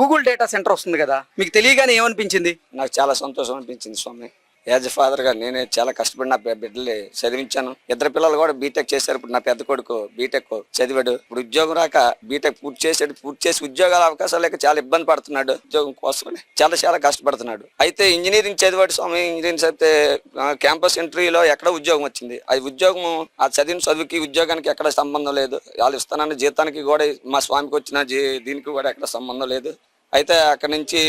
Google data centre వస్తుంది కదా మీకు తెలియగానే ఏమనిపించింది? నాకు చాలా సంతోషం అనిపించింది స్వామి. యాజ్ ఎ ఫాదర్గా నేనే చాలా కష్టపడి నా బిడ్డల్ని చదివించాను. ఇద్దరు పిల్లలు కూడా బీటెక్ చేశారు. ఇప్పుడు నా పెద్ద కొడుకు బీటెక్ చదివాడు. ఇప్పుడు ఉద్యోగం రాక బీటెక్ పూర్తి చేసాడు పూర్తి చేసి ఉద్యోగాల అవకాశాలు లేక చాలా ఇబ్బంది పడుతున్నాడు. ఉద్యోగం కోసం చాలా చాలా కష్టపడుతున్నాడు. అయితే ఇంజనీరింగ్ చదివాడు స్వామి. ఇంజనీరింగ్ చదివితే క్యాంపస్ ఇంటర్వ్యూలో ఎక్కడ ఉద్యోగం వచ్చింది. అది ఉద్యోగం ఆ చదివిన చదువుకి ఉద్యోగానికి ఎక్కడ సంబంధం లేదు. వాళ్ళు ఇస్తానన్న జీతానికి కూడా మా స్వామికి వచ్చిన జీ దీనికి కూడా ఎక్కడ సంబంధం లేదు. అయితే అక్కడి నుంచి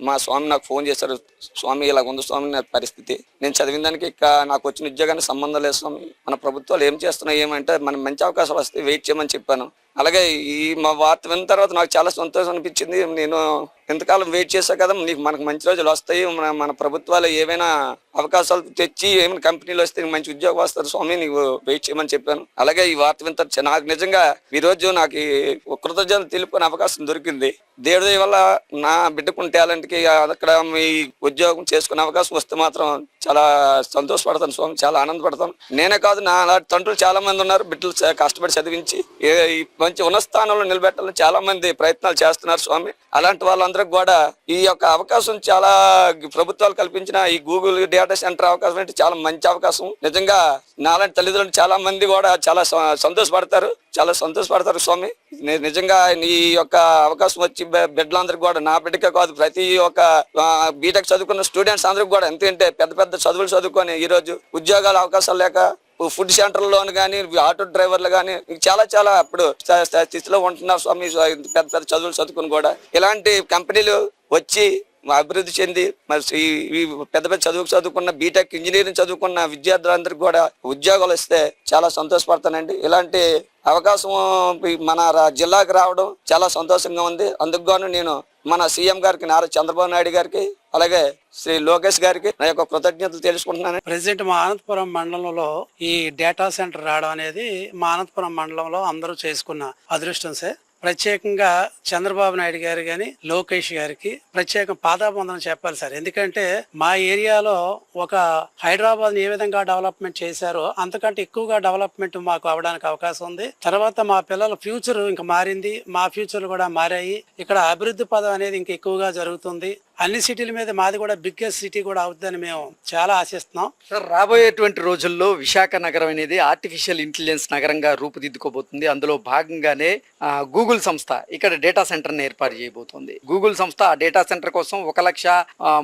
మా స్వామి నాకు ఫోన్ చేశారు. స్వామి ఇలా ఉంది స్వామి నా పరిస్థితి. నేను చదివిన దానికి ఇక నాకు వచ్చిన ఉద్యోగానికి సంబంధం లేదు స్వామి. మన ప్రభుత్వాలు ఏం చేస్తున్నాయి ఏమంటే మనం మంచి అవకాశాలు వస్తే వెయిట్ చేయమని చెప్పాను. అలాగే ఈ మా వార్త విన్న తర్వాత నాకు చాలా సంతోషం అనిపించింది. నేను ఎంతకాలం వెయిట్ చేశా కదా నీకు మనకు మంచి రోజులు వస్తాయి. మన మన ప్రభుత్వాలు ఏమైనా అవకాశాలు తెచ్చి ఏమైనా కంపెనీలు వస్తే నీకు మంచి ఉద్యోగం వస్తారు స్వామి నీకు వెయిట్ చేయమని చెప్పాను. అలాగే ఈ వార్త వింత నాకు నిజంగా ఈరోజు నాకు కృతజ్ఞతలు తెలుపుకునే అవకాశం దొరికింది. దేవుడి వల్ల నా బిడ్డకున్న టాలెంట్కి అక్కడ మీ ఉద్యోగం చేసుకునే అవకాశం వస్తే మాత్రం చాలా సంతోషపడతాను స్వామి చాలా ఆనందపడతాను. నేనే కాదు నా తండ్రులు చాలా మంది ఉన్నారు బిడ్డలు కష్టపడి చదివించి మంచి ఉన్న స్థానంలో నిలబెట్టాలని చాలా మంది ప్రయత్నాలు చేస్తున్నారు స్వామి. అలాంటి వాళ్ళందరికీ కూడా ఈ యొక్క అవకాశం చాలా ప్రభుత్వాలు కల్పించిన ఈ గూగుల్ డేటా సెంటర్ అవకాశం అంటే చాలా మంచి అవకాశం. నిజంగా నాలాంటి తల్లిదండ్రులు చాలా మంది కూడా చాలా స- సంతోషపడతారు చాలా సంతోషపడతారు స్వామి. నిజంగా ఈ యొక్క అవకాశం వచ్చి బిడ్డలందరికీ కూడా నా బిడ్డకే కాదు ప్రతి ఒక్క బీటెక్ చదువుకున్న స్టూడెంట్స్ అందరికి కూడా ఎంతంటే పెద్ద పెద్ద పెద్ద చదువులు చదువుకొని ఈరోజు ఉద్యోగాలు ఉద్యోగాల అవకాశాలు లేక ఫుడ్ సెంటర్లోను కానీ ఆటో డ్రైవర్లు కానీ చాలా చాలా ఇప్పుడు స్థితిలో ఉంటున్నారు స్వామి పెద్ద పెద్ద చదువులు చదువుకుని కూడా. ఇలాంటి కంపెనీలు వచ్చి అభివృద్ధి చెంది మరి ఈ పెద్ద పెద్ద చదువుకు చదువుకున్న బీటెక్ ఇంజనీరింగ్ చదువుకున్న విద్యార్థులందరికీ కూడా ఉద్యోగాలు ఇస్తే చాలా సంతోషపడతానండి. ఇలాంటి అవకాశం మన రా- జిల్లాకు రావడం చాలా సంతోషంగా ఉంది. అందుకు గాను నేను మన సీఎం గారికి నారా చంద్రబాబు నాయుడు గారికి అలాగే శ్రీ లోకేష్ గారికి నా యొక్క కృతజ్ఞతలు తెలుసుకుంటున్నాను. ప్రెసిడెంట్ మా అనంతపురం మండలంలో ఈ డేటా సెంటర్ రావడం అనేది మా అనంతపురం మండలంలో అందరూ చేసుకున్న అదృష్టం సార్. ప్రత్యేకంగా చంద్రబాబు నాయుడు గారు కానీ లోకేష్ గారికి ప్రత్యేక పాదాబంధనం చెప్పాలి సార్. ఎందుకంటే మా ఏరియాలో ఒక హైదరాబాద్ ఏ విధంగా డెవలప్మెంట్ చేశారో అంతకంటే ఎక్కువగా డెవలప్మెంట్ మాకు అవడానికి అవకాశం ఉంది. తర్వాత మా పిల్లల ఫ్యూచర్ ఇంకా మారింది. మా ఫ్యూచర్ కూడా మారాయి. ఇక్కడ అభివృద్ధి పదం అనేది ఇంకా ఎక్కువగా జరుగుతుంది. అన్ని సిటీల మీద మాది కూడా బిగ్గెస్ట్ సిటీ కూడా అవుతుందని మేము చాలా ఆశిస్తున్నాం. సార్ రాబోయేటువంటి రోజుల్లో విశాఖ నగరం అనేది ఆర్టిఫిషియల్ ఇంటెలిజెన్స్ నగరంగా రూపుదిద్దుకోబోతుంది. అందులో భాగంగానే గూగుల్ సంస్థ ఇక్కడ డేటా సెంటర్ని ఏర్పాటు చేయబోతోంది. గూగుల్ సంస్థ ఆ డేటా సెంటర్ కోసం ఒక లక్ష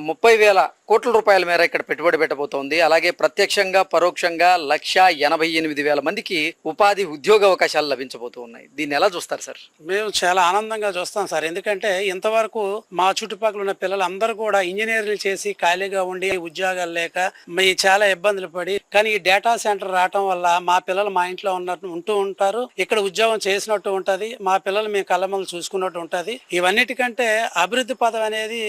ముప్పై వేల కోట్ల రూపాయల మేర ఇక్కడ పెట్టుబడి పెట్టబోతోంది. అలాగే ప్రత్యక్షంగా పరోక్షంగా లక్ష ఎనభై ఎనిమిది వేల మందికి ఉపాధి ఉద్యోగ అవకాశాలు లభించబోతూ ఉన్నాయి. దీన్ని ఎలా చూస్తారు సార్? మేము చాలా ఆనందంగా చూస్తాం సార్. ఎందుకంటే ఇంతవరకు మా చుట్టుపక్కల ఉన్న పిల్లలందరూ కూడా ఇంజనీర్లు చేసి ఖాళీగా ఉండి ఉద్యోగాలు లేక మీ చాలా ఇబ్బందులు పడి కానీ ఈ డేటా సెంటర్ రావటం వల్ల మా పిల్లలు మా ఇంట్లో ఉన్నట్టు ఉంటూ ఉంటారు. ఇక్కడ ఉద్యోగం చేసినట్టు ఉంటది. మా పిల్లలు మీ కళ్ళ చూసుకున్నట్టు ఉంటది. ఇవన్నిటికంటే అభివృద్ధి పదం అనేది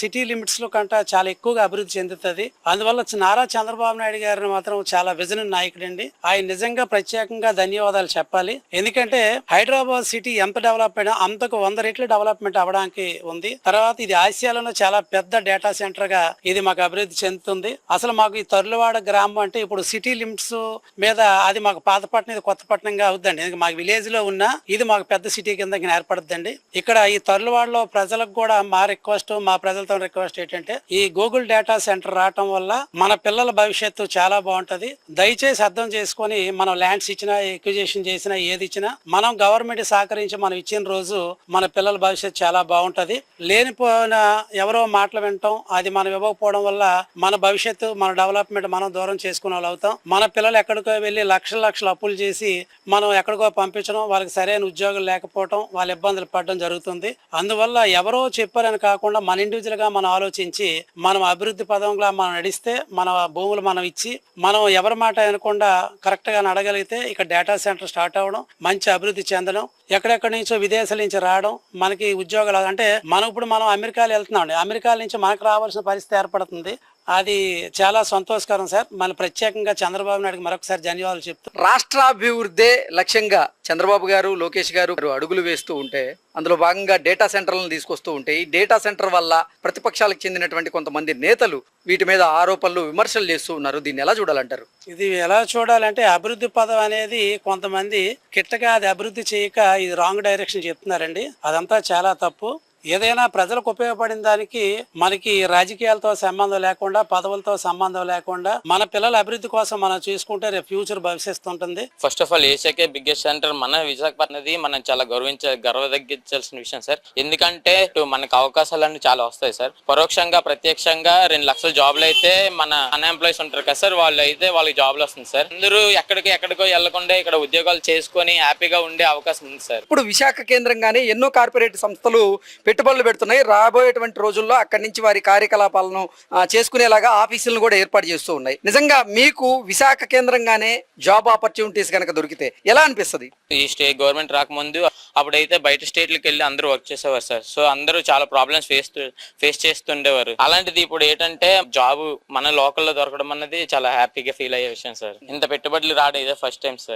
సిటీ లిమిట్స్లో కంట చాలా ఎక్కువగా అభివృద్ధి చెందుతుంది. అందువల్ల నారా చంద్రబాబు నాయుడు గారిని మాత్రం చాలా విజన నాయకుడు అండి ఆయన నిజంగా ప్రత్యేకంగా ధన్యవాదాలు చెప్పాలి. ఎందుకంటే హైదరాబాద్ సిటీ ఎంత డెవలప్ అయినా అంతకు వంద రెట్లు డెవలప్మెంట్ అవడానికి ఉంది. తర్వాత ఇది ఆసియాలోనే చాలా పెద్ద డేటా సెంటర్గా ఇది మాకు అభివృద్ధి చెందుతుంది. అసలు మాకు ఈ తరులవాడ గ్రామం అంటే ఇప్పుడు సిటీ లిమిట్స్ మీద అది మాకు పాతపట్నం ఇది కొత్తపట్నంగా అవుద్దండి. మాకు విలేజ్లో ఉన్న ఇది మాకు పెద్ద సిటీ కింద ఏర్పడద్దండి. ఇక్కడ ఈ తరులవాడలో ప్రజలకు కూడా మా రిక్వెస్ట్ మా ప్రజలతో రిక్వెస్ట్ ఏంటంటే ఈ గూగుల్ డేటా సెంటర్ రావటం వల్ల మన పిల్లల భవిష్యత్తు చాలా బాగుంటది. దయచేసి అర్థం చేసుకొని మనం ల్యాండ్స్ ఇచ్చినా ఎక్విజేషన్ చేసినా ఏది ఇచ్చినా మనం గవర్నమెంట్ సహకరించి మనం ఇచ్చిన రోజు మన పిల్లల భవిష్యత్తు చాలా బాగుంటది. లేనిపోయిన ఎవరు మాటలు వింటాం అది మనం ఇవ్వకపోవడం వల్ల మన భవిష్యత్తు మన డెవలప్మెంట్ మనం దూరం చేసుకునే వాళ్ళు అవుతాం. మన పిల్లలు ఎక్కడికో వెళ్ళి లక్షల లక్షలు అప్పులు చేసి మనం ఎక్కడికో పంపించడం వాళ్ళకి సరైన ఉద్యోగం లేకపోవడం వాళ్ళ ఇబ్బందులు పడడం జరుగుతుంది. అందువల్ల ఎవరో చెప్పారని కాకుండా మన ఇండివిజువల్గా మనం ఆలోచించి మనం అభివృద్ధి పదంగా మనం నడిస్తే మన భూములు మనం ఇచ్చి మనం ఎవరి మాట అనకుండా కరెక్ట్గా నడగలిగితే ఇక డేటా సెంటర్ స్టార్ట్ అవ్వడం మంచి అభివృద్ధి చెందడం ఎక్కడెక్కడి నుంచో విదేశాల నుంచి రావడం మనకి ఉద్యోగాలు అంటే మనం ఇప్పుడు మనం అమెరికాలో వెళ్తున్నాం అండి. అమెరికా నుంచి మనకు రావాల్సిన పరిస్థితి ఏర్పడుతుంది. అది చాలా సంతోషకరం సార్. మన ప్రత్యేకంగా చంద్రబాబు నాయుడుకి మరొకసారి ధన్యవాదాలు చెప్తూ రాష్ట్రాభివృద్ధే లక్ష్యంగా చంద్రబాబు గారు లోకేష్ గారు అడుగులు వేస్తూ ఉంటే అందులో భాగంగా డేటా సెంటర్లను తీసుకొస్తూ ఉంటే ఈ డేటా సెంటర్ వల్ల ప్రతిపక్షాలకు చెందినటువంటి కొంతమంది నేతలు వీటి మీద ఆరోపణలు విమర్శలు చేస్తూ ఉన్నారు. దీన్ని ఎలా చూడాలంటారు? ఇది ఎలా చూడాలంటే అభివృద్ధి పదం అనేది కొంతమంది కిట్టగా అది అభివృద్ధి చేయక ఇది రాంగ్ డైరెక్షన్ చెప్తున్నారండి. అదంతా చాలా తప్పు. ఏదైనా ప్రజలకు ఉపయోగపడిన దానికి మనకి రాజకీయాలతో సంబంధం లేకుండా పదవులతో సంబంధం లేకుండా మన పిల్లల అభివృద్ధి కోసం మనం చూసుకుంటే రేపు ఫ్యూచర్ భవిష్యత్తు ఉంటుంది ఫస్ట్ ఆఫ్ ఆల్ ఏషియాకే బిగ్గెస్ట్ సెంటర్ మన విశాఖపట్నం అనేది మనం చాలా గౌరవించ గర్వదగ్గించాల్సిన విషయం సార్. ఎందుకంటే ఇటు మనకు అవకాశాలన్నీ చాలా వస్తాయి సార్. పరోక్షంగా ప్రత్యక్షంగా రెండు లక్షల జాబ్లు అయితే మన అన్ఎంప్లాయీస్ ఉంటారు కదా సార్. వాళ్ళు అయితే వాళ్ళకి జాబ్లు వస్తుంది సార్. అందరూ ఎక్కడికి ఎక్కడికో వెళ్ళకుండా ఇక్కడ ఉద్యోగాలు చేసుకొని హ్యాపీగా ఉండే అవకాశం ఉంది సార్. ఇప్పుడు విశాఖ కేంద్రంగానే ఎన్నో కార్పొరేట్ సంస్థలు పెట్టుబడులు పెడుతున్నాయి. రాబోయేటువంటి రోజుల్లో అక్కడి నుంచి వారి కార్యకలాపాలను చేసుకునేలాగా ఆఫీసులను కూడా ఏర్పాటు చేస్తూ ఉన్నాయి. నిజంగా మీకు విశాఖ కేంద్రంగానే జాబ్ ఆపర్చునిటీస్ కనుక దొరికితే ఎలా అనిపిస్తుంది? ఈ స్టేట్ గవర్నమెంట్ రాకముందు అప్పుడైతే బయట స్టేట్లకు వెళ్ళి అందరూ వర్క్ చేసేవారు సార్. సో అందరూ చాలా ప్రాబ్లమ్స్ ఫేస్ ఫేస్ చేస్తుండేవారు. అలాంటిది ఇప్పుడు ఏంటంటే జాబ్ మన లోకల్లో దొరకడం అన్నది చాలా హ్యాపీగా ఫీల్ అయ్యే విషయం సార్. ఇంత పెట్టుబడులు రావడం ఇదే ఫస్ట్ టైం సార్.